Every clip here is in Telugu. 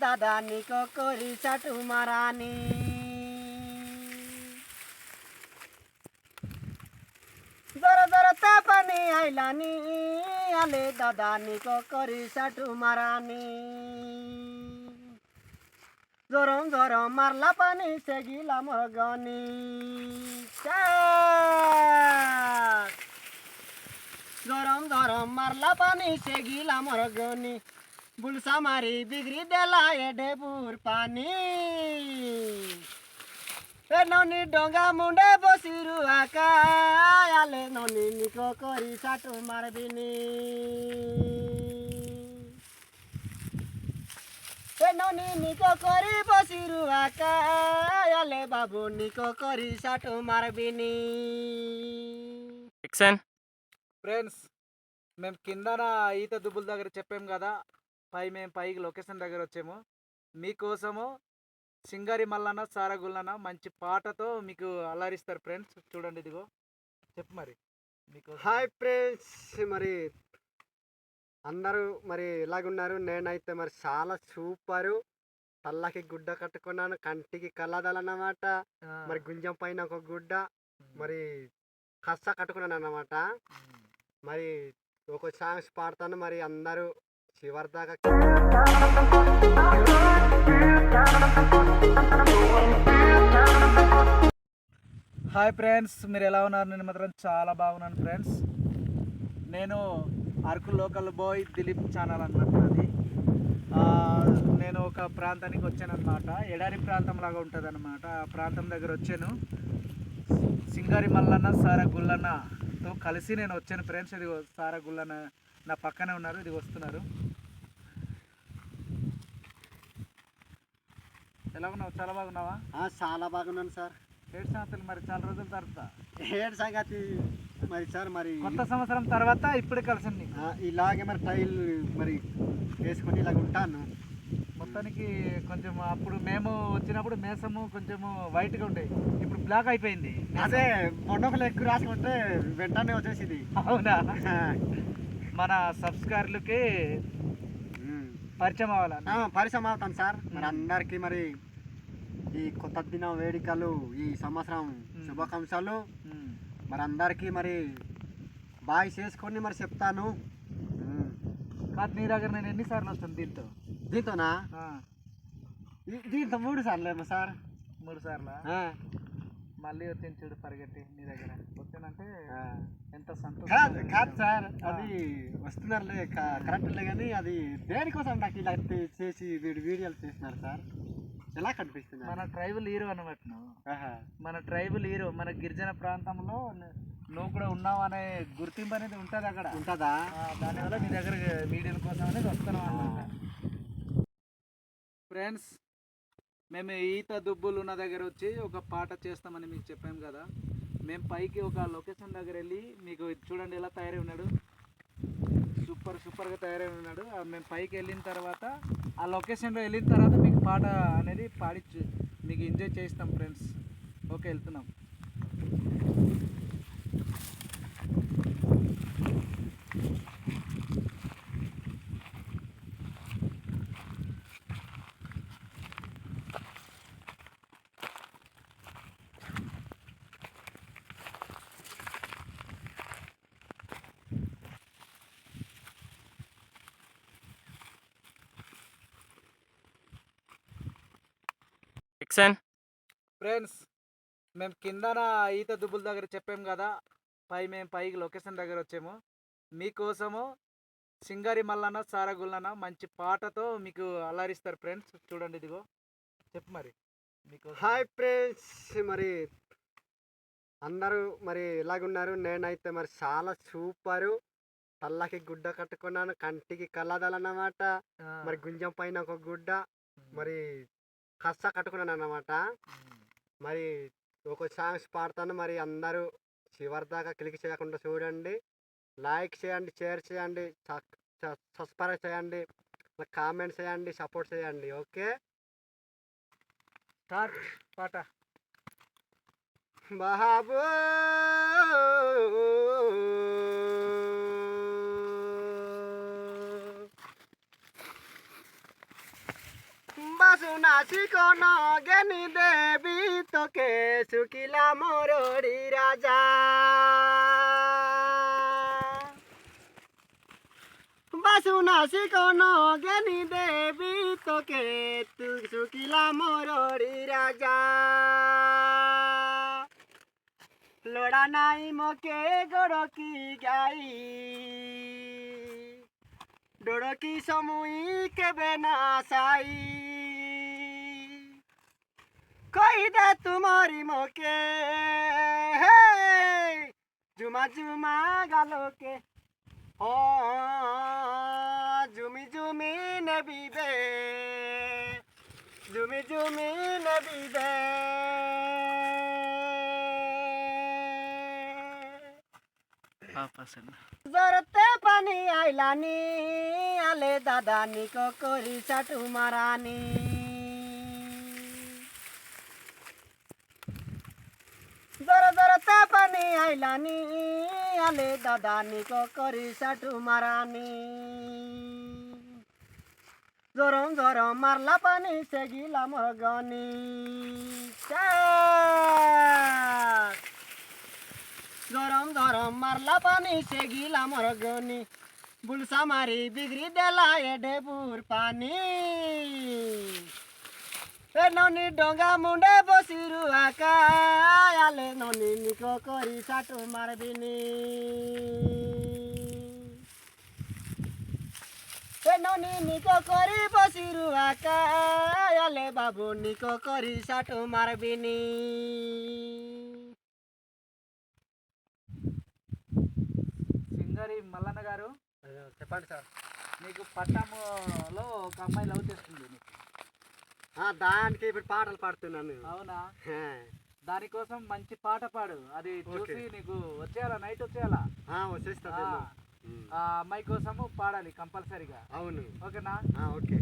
दादा निको कोरी चटुमा मारानी जरो जरो तापानी आइला नि आले दादानीको कोरी चटुमा मारानी जोरो जोरो मार्ला पानी सेगिला गनी गरम गरम मार्ला पानी सेगिला गनी बुलसा मारी बिगड़ी डेलाए डेबूर पानी ए नौनी डोंगा मुंडे बोसिरु आका याले नौनी निको कोरी साटु मार बिनी ए नौनी निको कोरी करी आका याले बाबू निको कोरी साटु मार बिनी ఫ్రెండ్స్ మేము కిందన ఈత దుబ్బుల దగ్గర చెప్పాం కదా పై మేము పైకి లొకేషన్ దగ్గర వచ్చాము మీకోసము సింగారి మల్లన్న సారగుల్లన మంచి పాటతో మీకు అలరిస్తారు ఫ్రెండ్స్. చూడండి ఇదిగో. చెప్పు మరి. మీకు హాయ్ ఫ్రెండ్స్. మరి అందరూ మరి ఎలాగున్నారు? నేనైతే మరి చాలా సూపరు. తల్లకి గుడ్డ కట్టుకున్నాను. కంటికి కళ్ళదలన్నమాట. మరి గుంజం పైన ఒక గుడ్డ. మరి కస్స కట్టుకున్నాను అన్నమాట మరి ఒక సాంగ్స్ పాడతాను. మరి అందరూ చివరి దాకా హాయ్ ఫ్రెండ్స్ మీరు ఎలా ఉన్నారు? నేను మాత్రం చాలా బాగున్నాను ఫ్రెండ్స్ నేను Araku local boy Dilip channel అనమాట అది. నేను ఒక ప్రాంతానికి వచ్చాను అనమాట ఎడారి ప్రాంతం లాగా ఉంటుంది అనమాట ఆ ప్రాంతం దగ్గర వచ్చాను. సింగారి మల్లన్న సారా గుల్లన్నతో కలిసి నేను వచ్చాను ఫ్రెండ్స్ ఇది సారా గుల్లన్న నా పక్కనే ఉన్నారు ఇది వస్తున్నారు. ఎలా ఉన్నావు? చాలా బాగున్నావా? చాలా బాగున్నాను సార్. ఏడు సంవత్సరాలు మరి చాలా రోజుల తర్వాత. ఏడు సంగతి మరి సార్ మరి కొత్త సంవత్సరం తర్వాత ఇప్పుడే కలిసింది ఇలాగే మరి టైల్ మరి వేసుకొని ఇలాగ ఉంటాను. మొత్తానికి కొంచెం అప్పుడు మేము వచ్చినప్పుడు మేసము కొంచెము వైట్గా ఉండే. ఇప్పుడు బ్లాక్ అయిపోయింది. అదే మొండొకలు ఎక్కువ రాసుకుంటే వెంటనే వచ్చేసింది. అవునా? మన సబ్స్క్రైబర్లకి పరిచయం అవ్వాలని ఆ, పరిశ్రమ అవుతాను సార్. మరి అందరికి మరి ఈ కొత్త దినం వేడుకలు ఈ సంవత్సరం శుభాకాంక్షలు. మరి అందరికీ మరి బాయ్ చేసుకొని మరి చెప్తాను. కాదు నీ దగ్గర నేను ఎన్నిసార్లు వస్తాను దీంతో? దీంతోనా? దీంతో మూడు సార్లు ఏమో సార్. మూడు సార్లు? మళ్ళీ వచ్చింది చూడు పరిగెట్టి నీ దగ్గర. వచ్చానంటే. ఎంత సంతోషం కాదు సార్ అది వస్తున్నారులే కరెక్ట్లే కానీ అది దేనికోసం నాకు ఇలా చేసి వీడు వీడియోలు చేస్తున్నారు సార్? ఎలా కనిపిస్తుంది మన ట్రైబల్ హీరో అనమాట. మన ట్రైబల్ హీరో మన గిరిజన ప్రాంతంలో నువ్వు కూడా ఉన్నావు అనే గుర్తింపు అనేది ఉంటుంది అక్కడ. ఉంటుందా? దానివల్ల నీ దగ్గర వీడియోల కోసం అనేది వస్తున్నాం అన్నమాట. ఫ్రెండ్స్ మేము ఈత దుబ్బులు ఉన్న దగ్గర వచ్చి ఒక పాట చేస్తామని మీకు చెప్పాం కదా. మేము పైకి ఒక లొకేషన్ దగ్గర వెళ్ళి మీకు చూడండి ఎలా తయారై ఉన్నాడు. సూపర్ సూపర్గా తయారై ఉన్నాడు. ఆ మేము పైకి వెళ్ళిన తర్వాత ఆ లొకేషన్లో వెళ్ళిన తర్వాత మీకు పాట అనేది పాడి మీకు ఎంజాయ్ చేస్తాం ఫ్రెండ్స్. ఓకే వెళ్తున్నాం. ఎక్సన్ ఫ్రెండ్స్ మేము కిందన ఈత దుబ్బుల దగ్గర చెప్పాం కదా పై మేము పైకి లొకేషన్ దగ్గర వచ్చాము. మీకోసము సింగారి మల్లన్న సారగుల్లన మంచి పాటతో మీకు అలరిస్తారు ఫ్రెండ్స్ చూడండి ఇదిగో. చెప్పు మరి. మీకు హాయ్ ఫ్రెండ్స్ మరి అందరూ మరి ఎలాగున్నారు? నేనైతే మరి చాలా సూపరు. తల్లకి గుడ్డ కట్టుకున్నాను కంటికి కళ్ళదలన్నమాట మరి గుంజం పైన ఒక గుడ్డ. మరి కష్ట కట్టుకున్నాను అనమాట మరి ఒక సాంగ్స్ పాడతాను. మరి అందరూ చివరి దాకా క్లిక్ చేయకుండా చూడండి. లైక్ చేయండి షేర్ చేయండి సబ్స్క్రైబ్ చేయండి కామెంట్ చేయండి సపోర్ట్ చేయండి. ఓకే? స్టార్ట్ పాట. బాబు বাসুনাসি কোন জ্ঞানী দেবী তোকে শুকিলা মরড়ি রাজা বাসুনাসি কোন জ্ঞানী দেবী তোকে তু শুকিলা মরড়ি রাজা লোড়া নাই মকে গড়কি গাই ডোড়কি সমুই কেবে না সাই কই দে তোমারি মকে জুমা জুমা গালোকে। ও জুমি জুমি নেবিবে জুমি জুমি নেবিবে জরতে পানি আইলানি আলে দাদা নিকো করি চাটু মারানি। পানি আইলানি আলে দাদা নিকো করি চাটু মারানি জরম জরম মারলা পানি সে গিলাম গনি গরম গরম মারলা পানি সে গিলা মর গনি বুলসা মারি বিগড়ি দেলা এ noni donga munde bosiru akayale noni nikokori satu marbini noni nikokori bosiru akayale babu nikokori satu marbini Singari Mallanna garu చెప్పండి సార్ మీకు పట్టణంలో ఒక అమ్మాయి లవ్ చేస్తుంది మీకు దానికి ఇప్పుడు పాటలు పాడుతున్నాను అవునా. దానికోసం మంచి పాట పాడు. అది చూసి. నీకు వచ్చేయాలా? నైట్ వచ్చేయాలా? ఆ, వచ్చేస్తుంది ఆ, అమ్మాయి కోసము పాడాలి కంపల్సరీగా. అవును. ఓకేనా? ఓకే.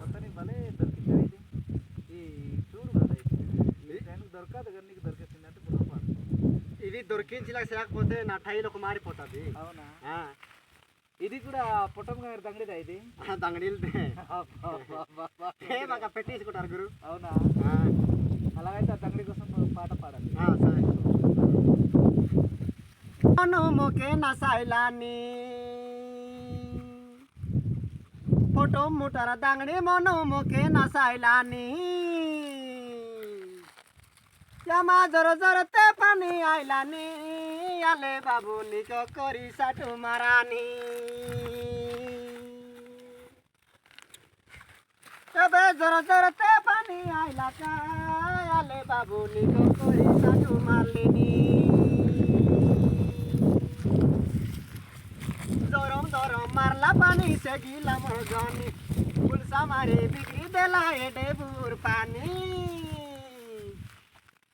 మొత్తానికి భలే దొరికింది ఇది. ఈ చూడు కదా ఇది ఈ టైంకి దొరకదు కానీ నీకు దొరికేసిందంటే పొరపాటు ఇది దొరికించలేక చేయకపోతే నా టైల్ ఒక మారిపోతుంది. అవునా? ఇది కూడా పొట్టం గారి దంగడిదా ఇది? దంగడిల్దే మాకు పెట్టేసుకుంటారు గురు. అవునా? అలాగైతే ఆ దంగడి కోసం పాట పాడాలి సరే. మను ముఖే నసాయిలాని ఫోటో ముటర దంగడి మను ముఖే నసాయిలాని জমা জর জরতে পানি আইলানি। আলে বাবু নিক করি সাটু মারানি। তবে জর জরতে পানি আইলা আলে বাবু নিক করি সাটু মারলিনি। দরম দরম মারলা পানি, সে গিলাম গনি পুলসা মারে বিক্রি দেলা এডে বুর পানি।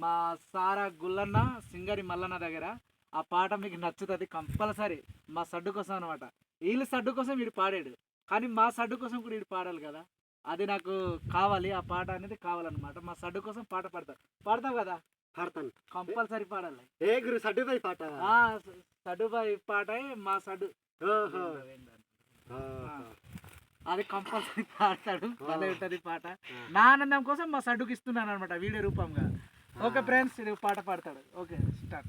మా సారా గుల్లన్న సింగరి మల్లన్న దగ్గర ఆ పాట మీకు నచ్చుతుంది కంపల్సరీ. మా సడ్డు కోసం అనమాట వీళ్ళు సడ్డు కోసం వీడు పాడాడు. కానీ మా సడ్డు కోసం కూడా వీడు పాడాలి కదా. అది నాకు కావాలి. ఆ పాట అనేది కావాలన్నమాట. మా సడ్డు కోసం పాట పాడతారు పాడతావు కదా? పాడతాను. కంపల్సరీ పాడాలి. ఏ గురు సడ్డుపై పాట? ఆ సడ్డు బాయ్ పాట మా సడ్డు. అది కంపల్సరీ పాడతాడు. భలే ఆ. ఉంటది పాట. నా ఆనందం కోసం మా సడ్డుకి ఇస్తున్నాను అనమాట వీడియో రూపంగా. ఓకే ఫ్రెండ్స్ ఇది పాట పాడతాడు. Okay start.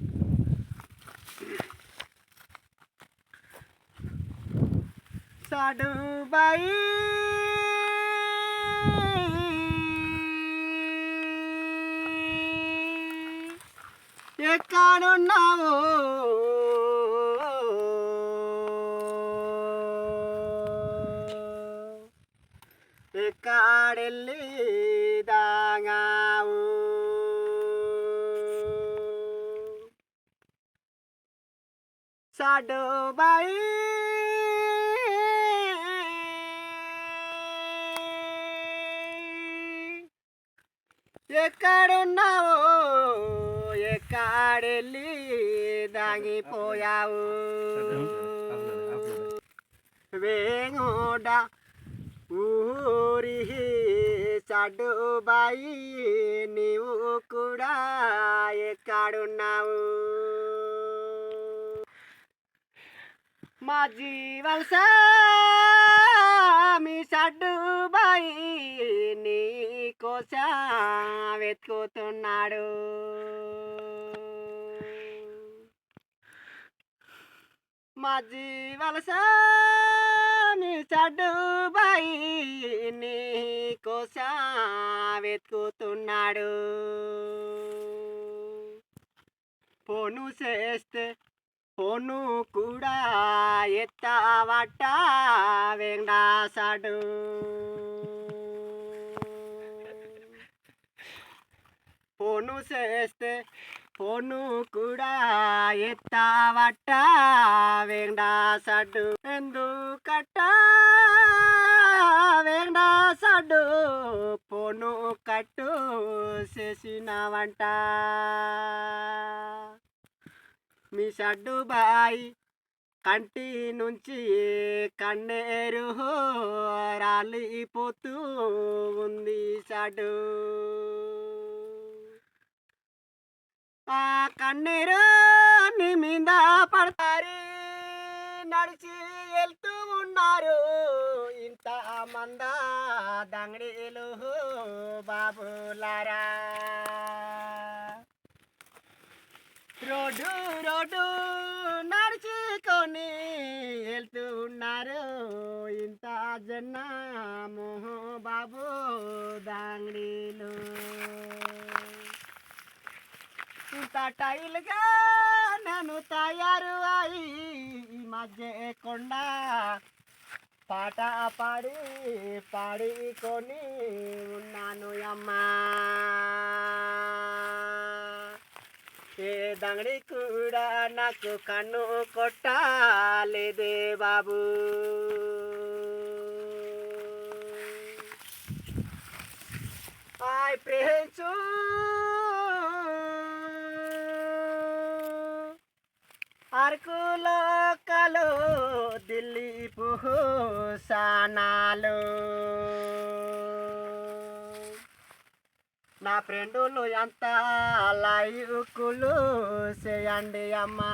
సడుబై ఎక్కడున్నావో ఎక్కడున్నావో ఎక్కడెళ్ళి దాగిపోయావు వేంగోడ ఊరి చడ్డుబాయి నీవు కూడా ఎక్కడున్నావు మా జీవన్ మీ చడ్డుబాయి నీ కోసం వెతుకుతున్నాడు. మా జీవలస మీ చడ్డుబాయి నీ కోసం వెతుకుతున్నాడు. ఫోను చేస్తే ఫోను కూడా ఎత్తవట వెంకటాసాడు. ఫోను చేస్తే ఫోను కూడా ఎత్తవట వెంకటాసాడు ఎందుకట్ట వెంకటాసాడు ఫోను కట్టు. చేసినవంట మీ షడ్డు బాయ్ కంటి నుంచి కన్నేరు రాలిపోతూ ఉంది షడ్డు ఆ కన్నీరు నీ మీద పడతారు. నడిచి వెళ్తూ ఉన్నారు. ఇంత మంద దంగడీలు బాబులారా రోడ్డు రోడ్డు నడుచుకొని వెళ్తూ ఉన్నారు. ఇంత జన్న మోహో బాబు దాంగడీలు. ఇంత టైల్గా నేను తయారు అయి ఈ మధ్య కొండ పాట పాడి పాడుకొని ఉన్నాను అమ్మా. ఏ దంగడి కూడా నాకు కన్ను కొట్టాలేదే బాబు. ఆయ్ ఫ్రెండ్స్ అరకులో కలు ఢిల్లీ సానాలు నా ఫ్రెండులు ఎంత లైకులు చేయండి అమ్మా.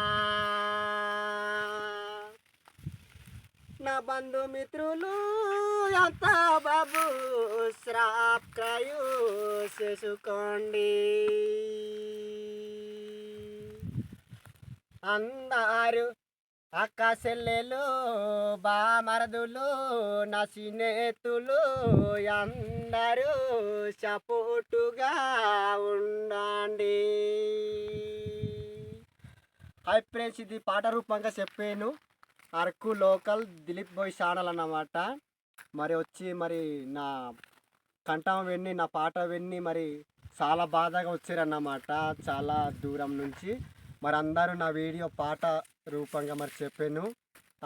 నా బంధుమిత్రులు ఎంత బాబు శ్రాప్కాయు చేసుకోండి. అందరు అక్క చెల్లెలు బామరదులు నా స్నేహితులు అందరూ సపోర్టుగా ఉండండి. హై ఫ్రెండ్స్ ఇది పాట రూపంగా చెప్పాను. Araku local Dilip boy channel అన్నమాట. మరి వచ్చి మరి నా కంఠం విని నా పాట విన్ని మరి చాలా బాధగా వచ్చారన్నమాట. చాలా దూరం నుంచి. మరి అందరూ నా వీడియో పాట రూపంగా మరి చెప్పాను.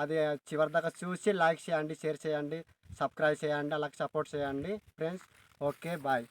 అది చివరి దాకా చూసి లైక్ చేయండి షేర్ చేయండి సబ్స్క్రైబ్ చేయండి అలాగే సపోర్ట్ చేయండి. Friends okay bye.